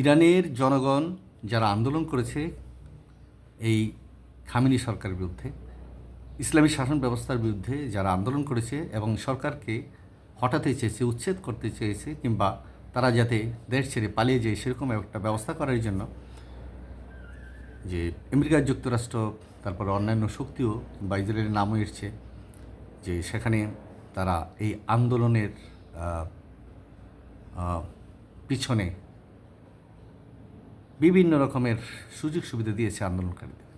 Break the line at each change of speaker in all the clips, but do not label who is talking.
ইরানের জনগণ যারা আন্দোলন করেছে এই খামিনি সরকারের বিরুদ্ধে, ইসলামী শাসন ব্যবস্থার বিরুদ্ধে যারা আন্দোলন করেছে এবং সরকারকে হটাতে চেয়েছে, উচ্ছেদ করতে চেয়েছে কিংবা তারা যাতে দেশ ছেড়ে পালিয়ে যায় সেরকম একটা ব্যবস্থা করার জন্য যে আমেরিকা যুক্তরাষ্ট্র, তারপরে অন্যান্য শক্তিও বা ইসরায়েলের নামও এসছে যে সেখানে তারা এই আন্দোলনের পিছনে বিভিন্ন রকমের সুযোগ সুবিধা দিয়েছে আন্দোলনকারীদের।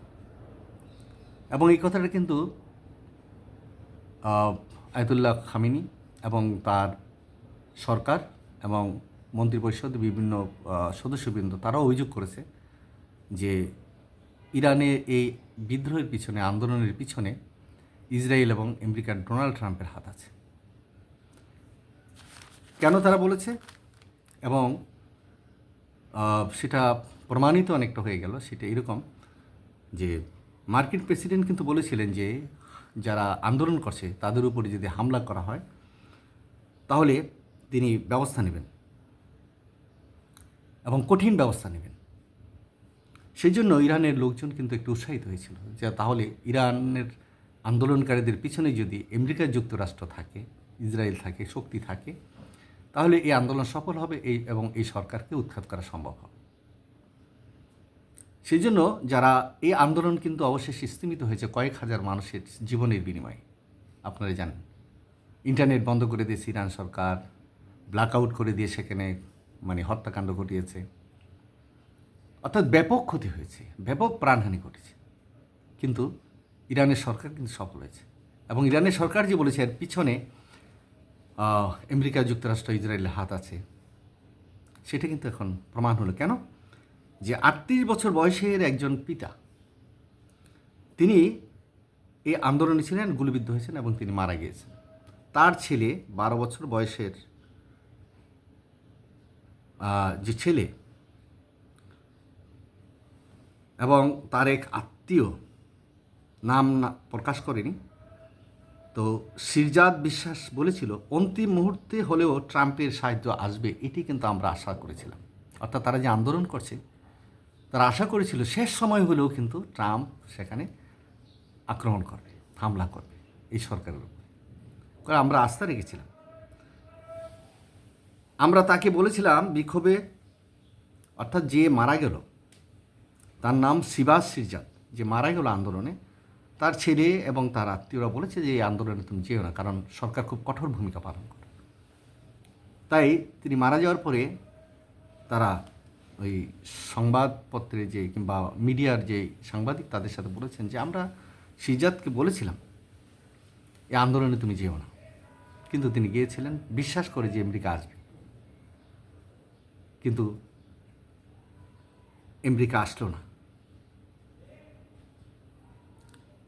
এবং এই কথাটা কিন্তু আয়তুল্লাহ খামিনি এবং তার সরকার এবং মন্ত্রিপরিষদ, বিভিন্ন সদস্যবৃন্দ তারাও অভিযোগ করেছে যে ইরানে এই বিদ্রোহের পিছনে, আন্দোলনের পিছনে ইসরায়েল এবং আমেরিকার ডোনাল্ড ট্রাম্পের হাত আছে। কেন তারা বলেছে? এবং সেটা প্রমাণিত অনেকটা হয়ে গেল, সেটা এরকম যে মার্কিন প্রেসিডেন্ট কিন্তু বলেছিলেন যে যারা আন্দোলন করছে তাদের উপরে যদি হামলা করা হয়, তাহলে তিনি ব্যবস্থা নেবেন এবং কঠিন ব্যবস্থা নেবেন। সেই জন্য ইরানের লোকজন কিন্তু একটু উৎসাহিত হয়েছিল যে তাহলে ইরানের আন্দোলনকারীদের পিছনে যদি আমেরিকা যুক্তরাষ্ট্র থাকে, ইসরায়েল থাকে, শক্তি থাকে তাহলে এই আন্দোলন সফল হবে, এই এবং এই সরকারকে উৎখাত করা সম্ভব হবে। সেই জন্য যারা এই আন্দোলন কিন্তু অবশেষে স্তীমিত হয়েছে, কয়েক হাজার মানুষের জীবনের বিনিময়ে। আপনারা জানেন, ইন্টারনেট বন্ধ করে দিয়েছে ইরান সরকার ব্ল্যাক আউট করে দিয়ে সেখানে মানে হত্যাকাণ্ড ঘটিয়েছে। অর্থাৎ ব্যাপক ক্ষতি হয়েছে, ব্যাপক প্রাণহানি ঘটেছে। কিন্তু ইরানের সরকার কিন্তু সফল হয়েছে এবং ইরানের সরকার যে বলেছে, এর পিছনে আমেরিকা যুক্তরাষ্ট্র ইসরায়েলের হাত আছে। সেটা কিন্তু এখন প্রমাণ হলো। কেন? যে আটত্রিশ বছর বয়সের একজন পিতা, তিনি এই আন্দোলনে ছিলেন, গুলিবিদ্ধ হয়েছেন এবং তিনি মারা গিয়েছেন। তার ছেলে বারো বছর বয়সের যে ছেলে এবং তার এক আত্মীয়, নাম না প্রকাশ করেনি। তো সিরজাদ বিশ্বাস বলেছিল, অন্তিম মুহূর্তে হলেও ট্রাম্পের সাহায্য আসবে। এটি কিন্তু আমরা আশা করেছিলাম। অর্থাৎ তারা যে আন্দোলন করছে, তারা আশা করেছিল শেষ সময় হলেও কিন্তু ট্রাম্প সেখানে আক্রমণ করবে, হামলা করবে এই সরকারের উপর। করে আমরা আস্থা রেখেছিলাম। আমরা তাকে বলেছিলাম, বিক্ষোভে, অর্থাৎ যে মারা গেল, তার নাম শিবাস সিরজাদ, যে মারা গেল আন্দোলনে তার ছেলে এবং তার আত্মীয়রা বলেছে যে এই আন্দোলনে তুমি যেও না, কারণ সরকার খুব কঠোর ভূমিকা পালন করে। তাই তিনি মারা যাওয়ার পরে তারা ওই সংবাদপত্রে যে কিংবা মিডিয়ার যে সাংবাদিক তাদের সাথে বলেছেন যে, আমরা সিরজাতকে বলেছিলাম এই আন্দোলনে তুমি যেও না। কিন্তু তিনি গিয়েছিলেন, বিশ্বাস করে যে আমেরিকা আসবে। কিন্তু আমেরিকা আসলো না।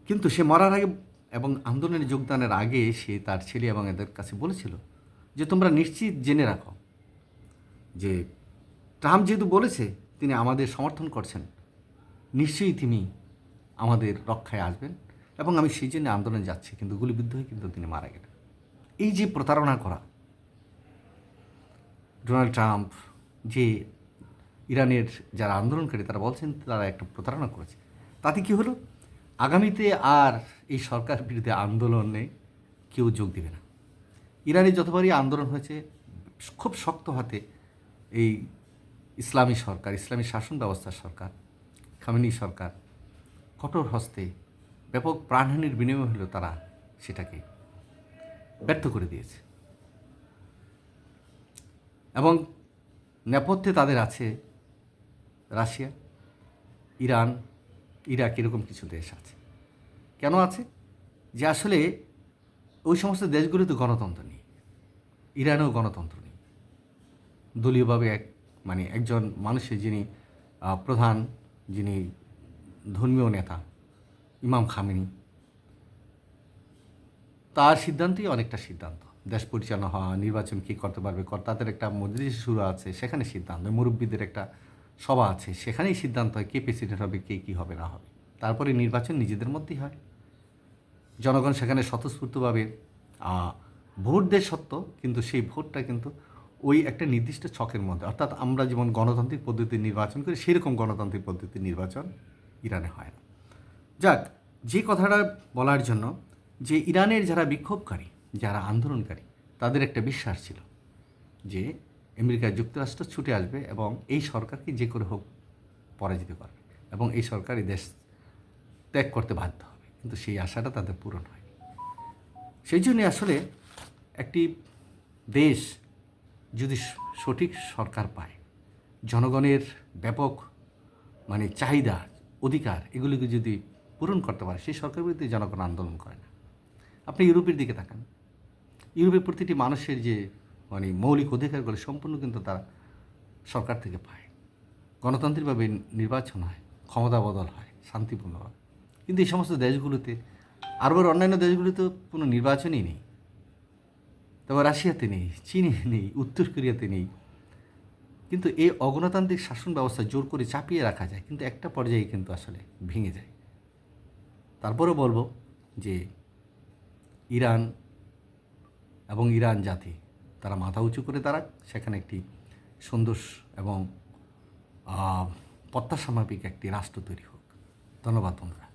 কিন্তু সে মরার আগে এবং আন্দোলনে যোগদানের আগে সে তার ছেলে এবং এদের কাছে বলেছিল যে, তোমরা নিশ্চিত জেনে রাখো যে ট্রাম্প যেহেতু বলেছে, তিনি আমাদের সমর্থন করছেন। নিশ্চয়ই তিনি আমাদের রক্ষায় আসবেন এবং আমি সেই জন্য আন্দোলনে যাচ্ছি। কিন্তু গুলিবিদ্ধ হয়ে কিন্তু তিনি মারা গেলেন। এই যে প্রতারণা করা, ডোনাল্ড ট্রাম্প যে ইরানের যারা আন্দোলনকারী, তারা বলছেন, তারা একটা প্রতারণা করেছে। তাতে কি হলো? আগামীতে আর এই সরকার বিরুদ্ধে আন্দোলনে কেউ যোগ দেবে না। ইরানে যতবারই আন্দোলন হয়েছে, খুব শক্ত হাতে এই ইসলামী সরকার, ইসলামী শাসন ব্যবস্থার সরকার, খামেনি সরকার কঠোর হস্তে ব্যাপক প্রাণহানির বিনিময় হলেও তারা সেটাকে ব্যর্থ করে দিয়েছে। এবং নেপথ্যে তাদের আছে রাশিয়া, ইরান ইরাক এরকম কিছু দেশ আছে। কেন আছে? যে আসলে ওই সমস্ত দেশগুলোতে গণতন্ত্র নেই। ইরানেও গণতন্ত্র নেই। দলীয়ভাবে এক মানে একজন মানুষের যিনি প্রধান, যিনি ধর্মীয় নেতা, ইমাম খামেনি, তার সিদ্ধান্তই অনেকটা সিদ্ধান্ত। দেশ পরিচালনা হওয়া, নির্বাচন কী করতে পারবে তাদের একটা মজলিস শুরু আছে, সেখানে সিদ্ধান্ত, মুরব্বীদের একটা সভা আছে, সেখানেই সিদ্ধান্ত হয় কে প্রেসিডেন্ট হবে, কে কী হবে, না হবে। তারপরে নির্বাচন নিজেদের মধ্যেই হয়। জনগণ সেখানে স্বতঃস্ফূর্তভাবে ভোট দেয় সত্য, কিন্তু সেই ভোটটা কিন্তু ওই একটা নির্দিষ্ট ছকের মধ্যে। অর্থাৎ আমরা যেমন গণতান্ত্রিক পদ্ধতি নির্বাচন করি, সেরকম গণতান্ত্রিক পদ্ধতির নির্বাচন ইরানে হয় না। যাক, যে কথাটা বলার জন্য যে ইরানের যারা বিক্ষোভকারী, যারা আন্দোলনকারী, তাদের একটা বিশ্বাস ছিল যে আমেরিকা যুক্তরাষ্ট্র ছুটে আসবে এবং এই সরকারকে যে করে হোক পরাজিত করবে এবং এই সরকার এই দেশ ত্যাগ করতে বাধ্য হবে। কিন্তু সেই আশাটা তাদের পূরণ হয়নি সেই জন্যে আসলে একটি দেশ যদি সঠিক সরকার পায়, জনগণের ব্যাপক মানে চাহিদা, অধিকার এগুলিকে যদি পূরণ করতে পারে, সেই সরকার বিরুদ্ধে জনগণ আন্দোলন করে না। আপনি ইউরোপের দিকে তাকান। ইউরোপের প্রতিটি মানুষের যে মানে মৌলিক অধিকারগুলো সম্পূর্ণ কিন্তু তারা সরকার থেকে পায়। গণতান্ত্রিকভাবে নির্বাচন হয়, ক্ষমতা বদল হয় শান্তিপূর্ণভাবে কিন্তু এই সমস্ত দেশগুলোতে আরবের অন্যান্য দেশগুলোতে কোনো নির্বাচনই নেই। তারপর রাশিয়াতে নেই, চীনে নেই, উত্তর কোরিয়াতে নেই। কিন্তু এই অগণতান্ত্রিক শাসন ব্যবস্থা জোর করে চাপিয়ে রাখা যায়, কিন্তু একটা পর্যায়ে কিন্তু আসলে ভেঙে যায়। তারপরেও বলব যে ইরান এবং ইরান জাতি তারা মাথা উঁচু করে দাঁড়াক। সেখানে একটি সুন্দর এবং প্রত্যাশামাপিক একটি রাষ্ট্র তৈরি হোক। ধন্যবাদ বন্ধুরা।